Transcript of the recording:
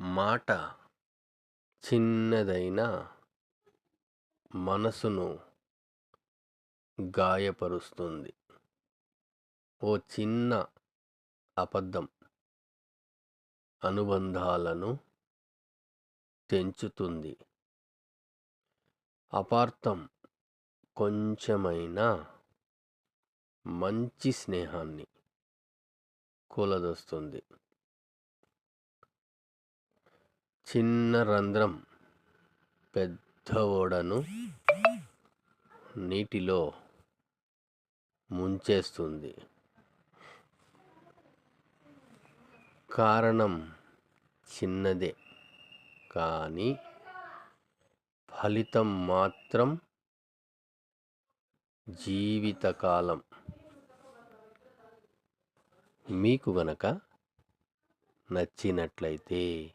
మాట చిన్నదైనా మనసును గాయపరుస్తుంది. ఓ చిన్న అబద్ధం అనుబంధాలను తెంచుతుంది. అపార్థం కొంచెమైనా మంచి స్నేహాన్ని కూలదొస్తుంది. చిన్న రంధ్రం పెద్ద ఓడను నీటిలో ముంచేస్తుంది. కారణం చిన్నదే. కానీ ఫలితం మాత్రం జీవితకాలం. మీకు గనక నచ్చినట్లయితే